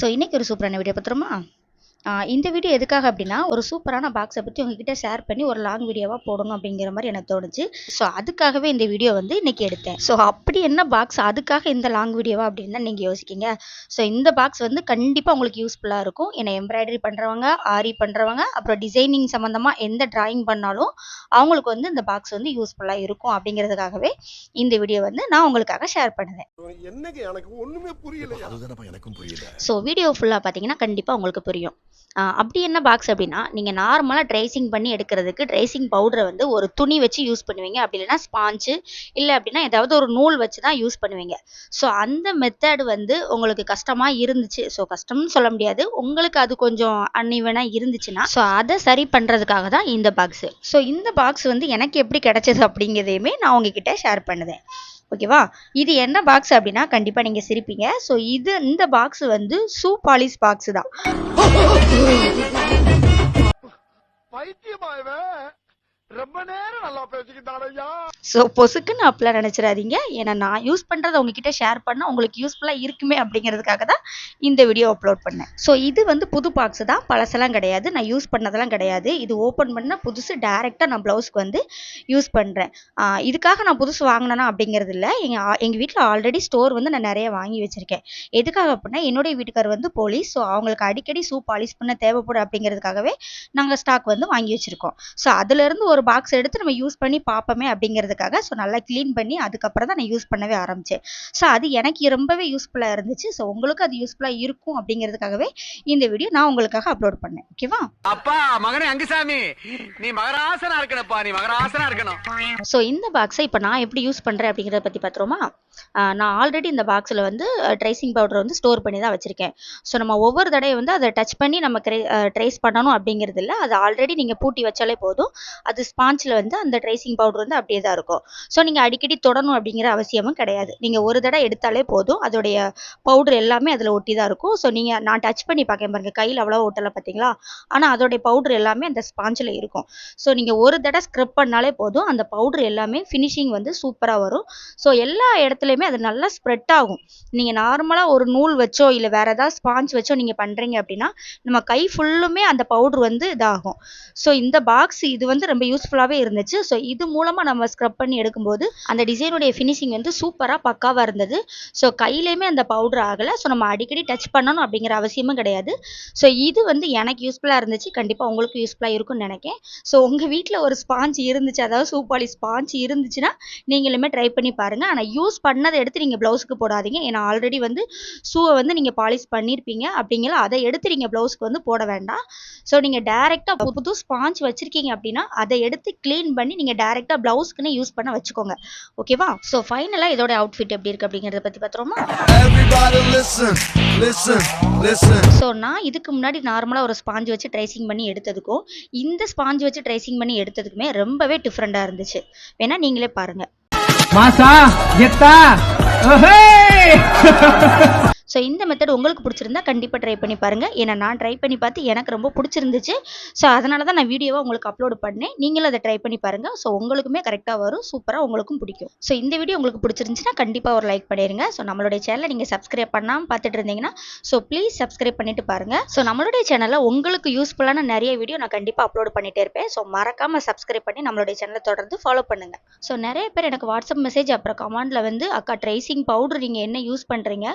So இன்றைக்கி ஒரு சூப்பரான வீடியோ பார்த்துருமா இந்த வீடியோ எதுக்காக அப்படின்னா ஒரு சூப்பரான பாக்ஸை பற்றி உங்ககிட்ட ஷேர் பண்ணி ஒரு லாங் வீடியோவாக போடணும் அப்படிங்கிற மாதிரி எனக்கு தோணுச்சு. ஸோ அதுக்காகவே இந்த வீடியோ வந்து இன்றைக்கி எடுத்தேன். ஸோ அப்படி என்ன பாக்ஸ் அதுக்காக இந்த லாங் வீடியோவா அப்படின்னு தான் நீங்கள் யோசிக்கிங்க? ஸோ இந்த பாக்ஸ் வந்து கண்டிப்பாக உங்களுக்கு யூஸ்ஃபுல்லாக இருக்கும். ஏன்னா எம்ப்ராய்டரி பண்ணுறவங்க ஆரி பண்ணுறவங்க அப்புறம் டிசைனிங் சம்மந்தமாக எந்த டிராயிங் பண்ணாலும் அவங்களுக்கு வந்து இந்த பாக்ஸ் வந்து யூஸ்ஃபுல்லாக இருக்கும் அப்படிங்கிறதுக்காகவே இந்த வீடியோ வந்து நான் உங்களுக்காக ஷேர் பண்ணுவேன் என்னங்க எனக்கு ஒண்ணுமே புரியல அதுதானப்பா எனக்கும் புரியல. ஸோ வீடியோ ஃபுல்லாக பார்த்தீங்கன்னா கண்டிப்பாக உங்களுக்கு புரியும். அப்படி என்ன பாக்ஸ் அப்படின்னா நீங்கள் நார்மலாக ட்ரைசிங் பண்ணி எடுக்கிறதுக்கு ட்ரைசிங் பவுடரை வந்து ஒரு துணி வச்சு யூஸ் பண்ணுவீங்க. அப்படி இல்லைன்னா ஸ்பாஞ்சு இல்லை அப்படின்னா ஏதாவது ஒரு நூல் வச்சு தான் யூஸ் பண்ணுவீங்க. ஸோ அந்த மெத்தட் வந்து உங்களுக்கு கஷ்டமாக இருந்துச்சு. ஸோ கஷ்டம்னு சொல்ல முடியாது. உங்களுக்கு அது கொஞ்சம் அன்இவனாக இருந்துச்சுன்னா ஸோ அதை சரி பண்ணுறதுக்காக தான் இந்த பாக்ஸு ஸோ இந்த பாக்ஸ் வந்து எனக்கு எப்படி கிடைச்சது அப்படிங்கிறதையுமே நான் உங்ககிட்ட ஷேர் பண்ணுவேன். ஓகேவா? இது என்ன பாக்ஸ் அப்படின்னா கண்டிப்பாக நீங்கள் சிரிப்பீங்க. ஸோ இது இந்த பாக்ஸ் வந்து சூ பாலிஸ் பாக்ஸ் தான். ரொம்ப நேரம் நல்லா பேசிக்கிட்டான் ஐயா. ஸோ பொசுக்குன்னு அப்பெல்லாம் நினச்சிடாதீங்க. ஏன்னா நான் யூஸ் பண்ணுறத உங்ககிட்ட ஷேர் பண்ணால் உங்களுக்கு யூஸ்ஃபுல்லாக இருக்குமே அப்படிங்கிறதுக்காக தான் இந்த வீடியோ அப்லோட் பண்ணேன். ஸோ இது வந்து புது பாக்ஸ் தான். பழசெல்லாம் கிடையாது. நான் யூஸ் பண்ணதெல்லாம் கிடையாது. இது ஓப்பன் பண்ணால் புதுசு டேரெக்டாக நான் ப்ளவுஸ்க்கு வந்து யூஸ் பண்ணுறேன் இதுக்காக நான் புதுசு வாங்கினேனா அப்படிங்கிறது இல்லை. எங்கள் எங்கள் வீட்டில் ஆல்ரெடி ஸ்டோர் வந்து நான் நிறைய வாங்கி வச்சுருக்கேன். எதுக்காக அப்படின்னா என்னுடைய வீட்டுக்கார் வந்து போலீஸ் ஸோ அவங்களுக்கு அடிக்கடி சூப் பாலிஷ் பண்ண தேவைப்படும் அப்படிங்கிறதுக்காகவே நாங்கள் ஸ்டாக் வந்து வாங்கி வச்சுருக்கோம். ஸோ அதுலேருந்து ஒரு பாக்ஸ் எடுத்து நம்ம யூஸ் பண்ணி பார்ப்போமே அப்படிங்கிறதுக்காக ஸோ நல்லா க்ளீன் பண்ணி அதுக்கப்புறம் தான் நான் யூஸ் பண்ணவே ஆரம்பித்தேன் ஸோ அது எனக்கு ரொம்பவே யூஸ்ஃபுல்லாக இருந்துச்சு. ஸோ உங்களுக்கு அது யூஸ்ஃபுல்லாக இருக்கும் அப்படிங்கிறதுக்காகவே இந்த வீடியோ நான் உங்களுக்காக அப்லோட் பண்ணேன். ஓகேவா அப்பா மகனே அங்குசாமி நீ மகராசனா இருக்கணும்ப்பா நீ மகராசனா இருக்கணும். ஸோ இந்த பாக்ஸை இப்போ நான் எப்படி யூஸ் பண்ணுறேன் அப்படிங்கிறத பற்றி பார்த்துருமா நான் ஆல்ரெடி இந்த பாக்ஸில் வந்து ட்ரைசிங் பவுடர் வந்து ஸ்டோர் பண்ணி தான் வச்சுருக்கேன். ஸோ நம்ம ஒவ்வொரு தடவை வந்து அதை டச் பண்ணி நம்ம ட்ரேஸ் பண்ணணும் அப்படிங்கிறது இல்லை. அது ஆல்ரெடி நீங்கள் பூட்டி வச்சாலே போதும். அது ஸ்பாஞ்சில் வந்து அந்த ட்ரைசிங் பவுடர் வந்து அப்படியே தான் இருக்கும். ஸோ நீங்கள் அடிக்கடி தொடணும் அப்படிங்கிற அவசியமும் கிடையாது. நீங்கள் ஒரு தடவை எடுத்தாலே போதும். அதோடைய பவுடர் எல்லாமே அதில் ஒட்டி தான் இருக்கும். ஸோ நீங்கள் நான் டச் பண்ணி பார்க்கேன் பாருங்க. கையில் அவ்வளோ ஒட்டலை பார்த்தீங்களா? ஆனால் அதோடைய பவுடர் எல்லாமே அந்த ஸ்பாஞ்சில் இருக்கும். ஸோ நீங்கள் ஒரு தடவை ஸ்க்ரப் பண்ணாலே போதும். அந்த பவுடர் எல்லாமே ஃபினிஷிங் வந்து சூப்பராக வரும். ஸோ எல்லா இடத்துலையுமே அது நல்லா ஸ்ப்ரெட் ஆகும். நீங்கள் நார்மலாக ஒரு நூல் வச்சோ இல்லை வேறு ஏதாவது ஸ்பாஞ்ச் வச்சோ நீங்கள் பண்ணுறீங்க அப்படின்னா நம்ம கை ஃபுல்லுமே அந்த பவுடர் வந்து இதாகும். ஸோ இந்த பாக்ஸ் இது வந்து ரொம்ப யூஸ் யூஸ்ஃபுல்லாகவே இருந்துச்சு. ஸோ இது மூலமாக நம்ம ஸ்க்ரப் பண்ணி எடுக்கும்போது அந்த டிசைனுடைய ஃபினிஷிங் வந்து சூப்பராக பக்காவாக இருந்தது. ஸோ கையிலையுமே அந்த பவுடர் ஆகலை. ஸோ நம்ம அடிக்கடி டச் பண்ணணும் அப்படிங்கிற அவசியமும் கிடையாது. ஸோ இது வந்து எனக்கு யூஸ்ஃபுல்லாக இருந்துச்சு. கண்டிப்பாக உங்களுக்கு யூஸ்ஃபுல்லாக இருக்கும்னு நினைக்கேன். ஸோ உங்கள் வீட்டில் ஒரு ஸ்பாஞ்ச் இருந்துச்சு. அதாவது சூப்பாலி ஸ்பாஞ்ச் இருந்துச்சுன்னா நீங்களுமே ட்ரை பண்ணி பாருங்கள் ஆனால் யூஸ் பண்ணதை எடுத்து நீங்கள் ப்ளவுஸுக்கு போடாதீங்க. ஏன்னா ஆல்ரெடி வந்து ஷூவை வந்து நீங்கள் பாலிஷ் பண்ணியிருப்பீங்க அப்படிங்கிற அதை எடுத்து நீங்கள் ப்ளவுஸ்க்கு வந்து போட வேண்டாம். ஸோ நீங்கள் டேரெக்டாக புது ஸ்பாஞ்ச் வச்சுருக்கீங்க அப்படின்னா அதை எடுத்து க்ளீன் பண்ணி நீங்கள் டேரெக்டாக ப்ளவுஸ்க்குன்னு யூஸ் பண்ண வச்சுக்கோங்க. ஓகேவா ஸோ ஃபைனலாக இதோட அவுட்ஃபிட் எப்படி இருக்குது அப்படிங்கிறத பற்றி பார்த்துருவோமா. ஸோ நான் இதுக்கு முன்னாடி நார்மலாக ஒரு ஸ்பாஞ்ச் வச்சு ட்ரைசிங் பண்ணி எடுத்ததுக்கும் இந்த ஸ்பாஞ்ச் வச்சு ட்ரைசிங் பண்ணி எடுத்ததுக்குமே ரொம்பவே டிஃப்ரெண்ட்டாக இருந்துச்சு. வேணா நீங்களே பாருங்க. மாசா கெத்தா ஓஹே! ஸோ இந்த மெத்தட் உங்களுக்கு பிடிச்சிருந்தா கண்டிப்பாக ட்ரை பண்ணி பாருங்கள் ஏன்னா நான் ட்ரை பண்ணி பார்த்து எனக்கு ரொம்ப பிடிச்சிருந்துச்சு. ஸோ அதனால தான் நான் வீடியோவை உங்களுக்கு அப்லோட் பண்ணேன். நீங்களும் அதை ட்ரை பண்ணி பாருங்கள் ஸோ உங்களுக்குமே கரெக்டாக வரும். சூப்பராக உங்களுக்கும் பிடிக்கும். ஸோ இந்த வீடியோ உங்களுக்கு பிடிச்சிருந்துச்சுன்னா கண்டிப்பாக ஒரு லைக் பண்ணிடுங்க. ஸோ நம்மளுடைய சேனலை நீங்கள் சப்ஸ்கிரைப் பண்ணாமல் பார்த்துட்டு இருந்தீங்கன்னா ஸோ ப்ளீஸ் சப்ஸ்கிரைப் பண்ணிட்டு பாருங்கள் ஸோ நம்மளுடைய சேனலில் உங்களுக்கு யூஸ்ஃபுல்லான நிறைய வீடியோ நான் கண்டிப்பாக அப்லோட் பண்ணிட்டே இருப்பேன். ஸோ மறக்காமல் சப்ஸ்கிரைப் பண்ணி நம்மளுடைய சேனலை தொடர்ந்து ஃபாலோ பண்ணுங்கள் ஸோ நிறைய பேர் எனக்கு வாட்ஸ்அப் மெசேஜ் அப்புறம் கமெண்டில் வந்து அக்கா ட்ரைசிங் பவுடர் நீங்கள் என்ன யூஸ் பண்ணுறீங்க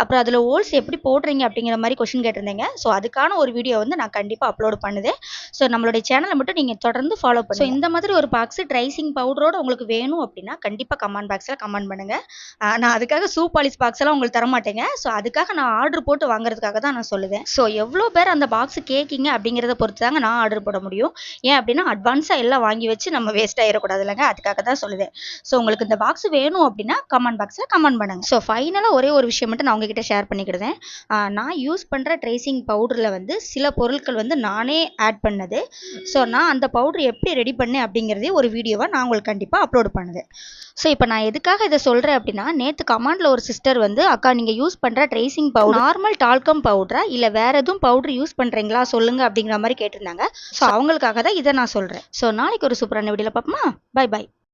அப்புறம் அதில் ஹோல்ஸ் எப்படி போடுறீங்க அப்படிங்கிற மாதிரி கொஷின் கேட்டிருந்தீங்க. ஸோ அதுக்கான ஒரு வீடியோ வந்து நான் கண்டிப்பாக அப்லோட் பண்ணுதேன் ஸோ நம்மளுடைய சேனலை மட்டும் நீங்கள் தொடர்ந்து ஃபாலோ பண்ணுங்க. ஸோ இந்த மாதிரி ஒரு பாக்ஸ் ட்ரைசிங் பவுடரோட உங்களுக்கு வேணும் அப்படின்னா கண்டிப்பாக கமெண்ட் பாக்ஸில் கமெண்ட் பண்ணுங்கள் நான் அதுக்காக சூப் பாலிஸ் பாக்ஸ் எல்லாம் உங்களுக்கு தர மாட்டேங்க ஸோ அதுக்காக நான் ஆர்டர் போட்டு வாங்குறதுக்காக தான் நான் சொல்லுவேன். ஸோ எவ்வளோ பேர் அந்த பாக்ஸ் கேட்கிங்க அப்படிங்கிறத பொறுத்து தாங்க நான் ஆர்டர் போட முடியும். ஏன் அப்படின்னா அட்வான்ஸாக எல்லாம் வாங்கி வச்சு நம்ம வேஸ்ட் ஆகிடக்கூடாது இல்லைங்க? அதுக்காக தான் சொல்லுவேன். ஸோ உங்களுக்கு இந்த பாக்ஸ் வேணும் அப்படின்னா கமெண்ட் பாக்ஸில் கமெண்ட் பண்ணுங்க. ஸோ ஃபைனலாக ஒரே ஒரு விஷயம் மட்டும் நான் உங்ககிட்ட ஷேர் பண்ணிக்கிடுதேன் நான் யூஸ் பண்ணுற ட்ரேசிங் பவுடரில் வந்து சில பொருட்கள் வந்து நானே ஆட் பண்ணது. ஸோ நான் அந்த பவுடர் எப்படி ரெடி பண்ணேன் அப்படிங்கிறதே ஒரு வீடியோவை நான் உங்களுக்கு கண்டிப்பாக அப்லோட் பண்ணுது ஸோ இப்போ நான் எதுக்காக இதை சொல்கிறேன் அப்படின்னா நேற்று கமாண்டில் ஒரு சிஸ்டர் வந்து அக்கா நீங்கள் யூஸ் பண்ணுற ட்ரேசிங் பவுடர் நார்மல் டால்கம் பவுடரா இல்லை வேற எதுவும் பவுடர் யூஸ் பண்ணுறீங்களா சொல்லுங்க அப்படிங்கிற மாதிரி கேட்டிருந்தாங்க. ஸோ அவங்களுக்காக தான் இதை நான் சொல்கிறேன் ஸோ நாளைக்கு ஒரு சூப்பரான வீடியோவில் பார்ப்போமா? By by